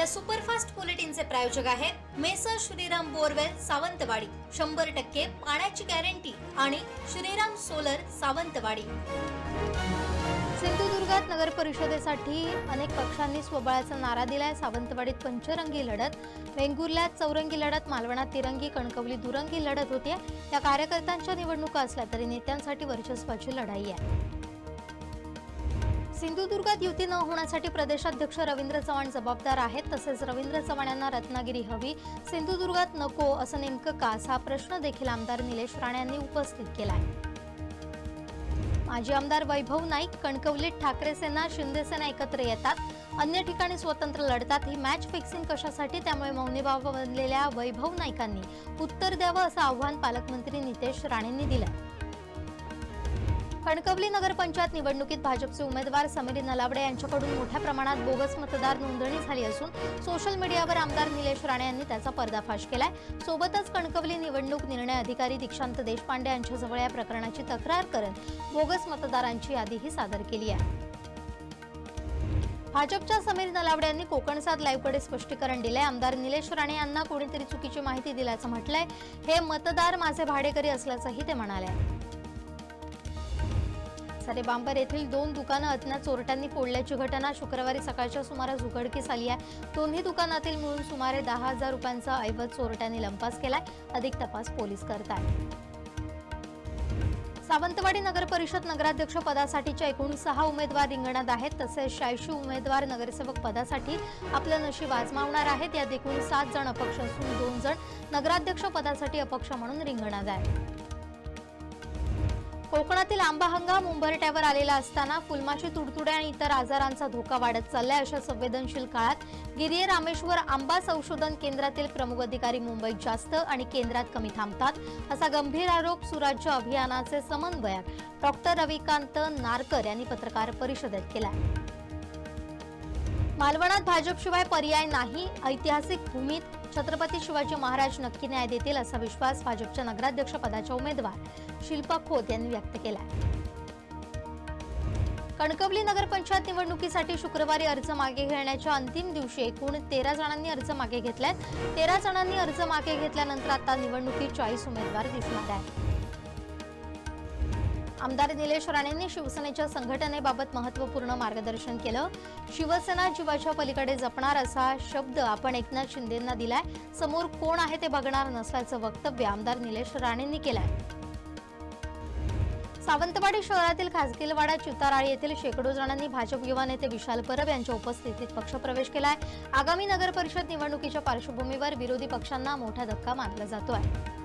या सुपरफास्ट बुलेटिनचे प्रायोजक आहेत मेसर श्रीराम बोरवेल सावंतवाडी. शंभर टक्के पाण्याची गॅरंटी आणि श्रीराम सोलर सावंतवाडी. सिंधुदुर्गात नगर परिषदेसाठी अनेक पक्षांनी स्वबळाचा नारा दिलाय. सावंतवाडीत पंचरंगी लढत वेंगुर्ल्यात चौरंगी लढत मालवणात तिरंगी कणकवली दुरंगी लढत होती या कार्यकर्त्यांच्या निवडणुका असल्या तरी नेत्यांसाठी वर्चस्वाची लढाई आहे. सिंधुदुर्गात युती न होण्यासाठी प्रदेशाध्यक्ष रवींद्र चव्हाण जबाबदार आहेत. तसेच रवींद्र चव्हाण यांना रत्नागिरी हवी. सिंधुदुर्गात नको असं नेमकं का? असा प्रश्न देखील आमदार निलेश राणे यांनी उपस्थित केलाय. माजी आमदार वैभव नाईक कणकवलीत ठाकरे सेना शिंदेसेना एकत्र येतात. अन्य ठिकाणी स्वतंत्र लढतात. ही मॅच फिक्सिंग कशासाठी? त्यामुळे मौनीभाव बनलेल्या वैभव नाईकांनी उत्तर द्यावं असं आव्हान पालकमंत्री नितेश राणेंनी दिलं कणकवली नगरपंचायत निवडणुकीत भाजपचे उमेदवार समीर नलावडे यांच्याकडून मोठ्या प्रमाणात बोगस मतदार नोंदणी झाली असून सोशल मीडियावर आमदार निलेश राणे यांनी त्याचा पर्दाफाश केलाय. सोबतच कणकवली निवडणूक निर्णय अधिकारी दीक्षांत देशपांडे यांच्याजवळ या प्रकरणाची तक्रार करत बोगस मतदारांची यादीही सादर केली आहे. भाजपच्या समीर नलावडे यांनी कोकणसाद लाईव्हकडे स्पष्टीकरण दिलंय. आमदार निलेश राणे यांना कोणीतरी चुकीची माहिती दिल्याचं म्हटलंय. हे मतदार माझे भाडेकरी असल्याचंही ते म्हणाले. बांबर येथील दोन दुकानं अज्ञात चोरट्यांनी फोडल्याची घटना शुक्रवारी सकाळच्या सुमारास उघडकीस आली आहे. दोन्ही दुकानातील मिळून सुमारे दहा हजार रुपयांचा ऐवज चोरट्यांनी लंपास केलाय. अधिक तपास पोलीस करत आहेत. सावंतवाडी नगर परिषद नगराध्यक्ष पदासाठीच्या एकूण सहा उमेदवार रिंगणात आहेत. तसेच शहाऐंशी उमेदवार नगरसेवक पदासाठी आपलं नशीब आजमावणार आहेत. यात एकूण सात जण अपक्ष असून दोन जण नगराध्यक्ष पदासाठी अपक्ष म्हणून रिंगणात आहेत. कोकणातील आंबा हंगाम उंबरट्यावर आलेला असताना फुलमाशी तुडतुडे आणि इतर आजारांचा धोका वाढत चाललाय अशा संवेदनशील काळात गिरिये रामेश्वर आंबा संशोधन केंद्रातील प्रमुख अधिकारी मुंबईत जास्त आणि केंद्रात कमी थांबतात असा गंभीर आरोप सुराज्य अभियानाचे समन्वयक डॉक्टर रविकांत नारकर यांनी पत्रकार परिषदेत केला मालवणात भाजपशिवाय पर्याय नाही ऐतिहासिक भूमीत छत्रपती शिवाजी महाराज नक्की न्याय देतील असा विश्वास भाजपच्या नगराध्यक्ष पदाच्या उमेदवार शिल्पा खोत यांनी व्यक्त केला कणकवली नगरपंचायत निवडणुकीसाठी शुक्रवारी अर्ज मागे घेण्याच्या अंतिम दिवशी एकूण तेरा जणांनी अर्ज मागे घेतल्यात. तेरा जणांनी अर्ज मागे घेतल्यानंतर आता निवडणुकीत चाळीस उमेदवार दिसणार आहेत. आमदार निलेश राणेंनी शिवसेनेच्या संघटनेबाबत महत्त्वपूर्ण मार्गदर्शन केलं. शिवसेना जीवाच्या पलीकडे जपणार असा शब्द आपण एकनाथ शिंदेंना दिलाय. समोर कोण आहे ते बघणार नसल्याचं वक्तव्य आमदार निलेश राणेंनी केलंय. सावंतवाडी शहरातील खासगीलवाडा चिताराळी येथील शेकडो जणांनी भाजप युवा नेते विशाल परब यांच्या उपस्थितीत पक्षप्रवेश केलाय. आगामी नगर परिषद निवडणुकीच्या पार्श्वभूमीवर विरोधी पक्षांना मोठा धक्का मानला जातो आहे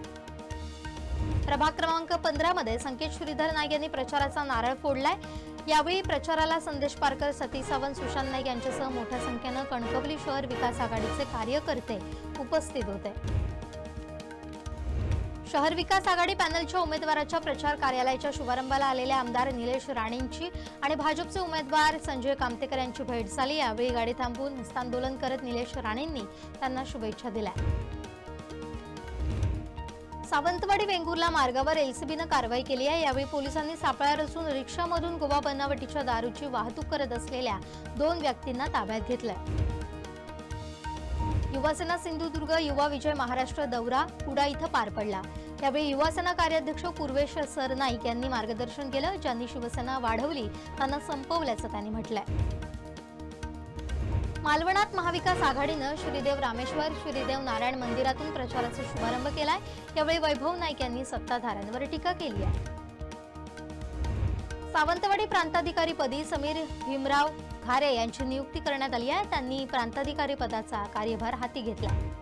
प्रभाग क्रमांक पंधरामध्ये संकेत श्रीधर नाईक यांनी प्रचाराचा नारळ फोडलाय. यावेळी प्रचाराला संदेश पारकर सती सावंत सुशांत नाईक यांच्यासह मोठ्या संख्येनं कणकवली शहर विकास आघाडीचे कार्यकर्ते उपस्थित होते. शहर विकास आघाडी पॅनलच्या उमेदवाराच्या प्रचार कार्यालयाच्या शुभारंभाला आलेल्या आमदार निलेश राणेंची आणि भाजपचे उमेदवार संजय कामतेकर यांची भेट झाली. यावेळी गाडी थांबवून हस्तांदोलन करत निलेश राणेंनी त्यांना शुभेच्छा दिल्या. सावंतवाडी वेंगुर्ला मार्गावर एलसीबीनं कारवाई केली आहे. यावेळी पोलिसांनी सापळा रचून रिक्षामधून गोवा बनावटीच्या दारूची वाहतूक करत असलेल्या दोन व्यक्तींना ताब्यात घेतलंय. युवासेना सिंधुदुर्ग युवा विजय महाराष्ट्र दौरा कुडा इथं पार पडला. यावेळी युवासेना कार्याध्यक्ष पूर्वेश सरनाईक यांनी मार्गदर्शन केलं ज्यांनी शिवसेना वाढवली त्यांना संपवल्याचं त्यांनी म्हटलंय. मालवणात महाविकास आघाडीनं श्रीदेव रामेश्वर श्रीदेव नारायण मंदिरातून प्रचाराचा शुभारंभ केलाय. यावेळी वैभव नाईक यांनी सत्ताधाऱ्यांवर टीका केली आहे. सावंतवाडी प्रांताधिकारीपदी समीर भीमराव घारे यांची नियुक्ती करण्यात आली आहे. त्यांनी प्रांताधिकारी पदाचा कार्यभार हाती घेतला.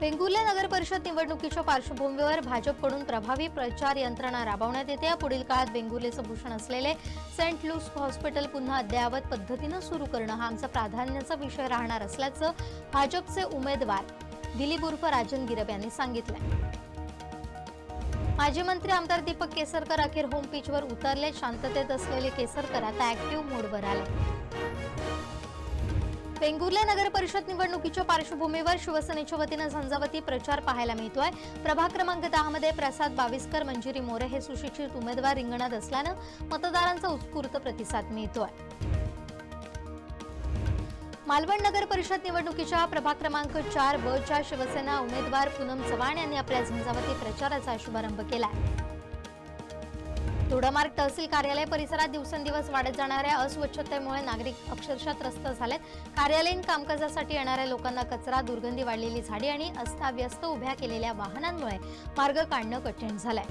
वेंगुर्ले नगर परिषद निवडणुकीच्या पार्श्वभूमीवर भाजपकडून प्रभावी प्रचार यंत्रणा राबवण्यात येते. पुढील काळात वेंगुर्लेचं भूषण असलेले सेंट लूस हॉस्पिटल पुन्हा अद्ययावत पद्धतीनं सुरू करणं हा आमचा प्राधान्याचा विषय राहणार असल्याचं भाजपचे उमेदवार दिलीप उर्फ राजन गिरब यांनी सांगितलंय. माजी मंत्री आमदार दीपक केसरकर अखेर होम पिचवर उतरले. शांततेत असलेले केसरकर आता ऍक्टिव्ह मोडवर आले. वेंगुर्ले नगर परिषद निवडणुकीच्या पार्श्वभूमीवर शिवसेनेच्या वतीनं झंझावती प्रचार पाहायला मिळतोय. प्रभाग क्रमांक दहा मध्ये प्रसाद बाविस्कर मंजिरी मोरे हे सुशिक्षित उमेदवार रिंगणात असल्यानं मतदारांचा उत्स्फूर्त प्रतिसाद मिळतोय. मालवण नगर परिषद निवडणुकीच्या प्रभाग क्रमांक चार ब च्या शिवसेना उमेदवार पूनम चव्हाण यांनी आपल्या झंझावती प्रचाराचा शुभारंभ केला दोडामार्ग तहसील कार्यालय परिसरात दिवसेंदिवस वाढत जाणाऱ्या अस्वच्छतेमुळे नागरिक अक्षरशः त्रस्त झालेत. कार्यालयीन कामकाजासाठी येणाऱ्या लोकांना कचरा दुर्गंधी वाढलेली झाडी आणि अस्ताव्यस्त उभ्या केलेल्या वाहनांमुळे मार्ग काढणं कठीण झालंय.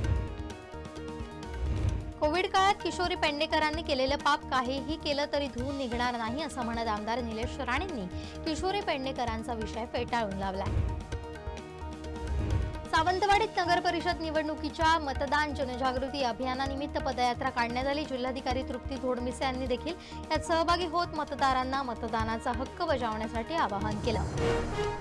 कोविड काळात किशोरी पेडणेकरांनी केलेलं पाप काहीही केलं तरी धुवून निघणार नाही असं म्हणत आमदार निलेश राणेंनी किशोरी पेडणेकरांचा विषय फेटाळून लावलाय. सावंतवाडीत नगर परिषद निवडणुकीच्या मतदान जनजागृती अभियानानिमित्त पदयात्रा काढण्यात आली. जिल्हाधिकारी तृप्ती धोडमिसे यांनी देखील यात सहभागी होत मतदारांना मतदानाचा हक्क बजावण्यासाठी आवाहन केलं.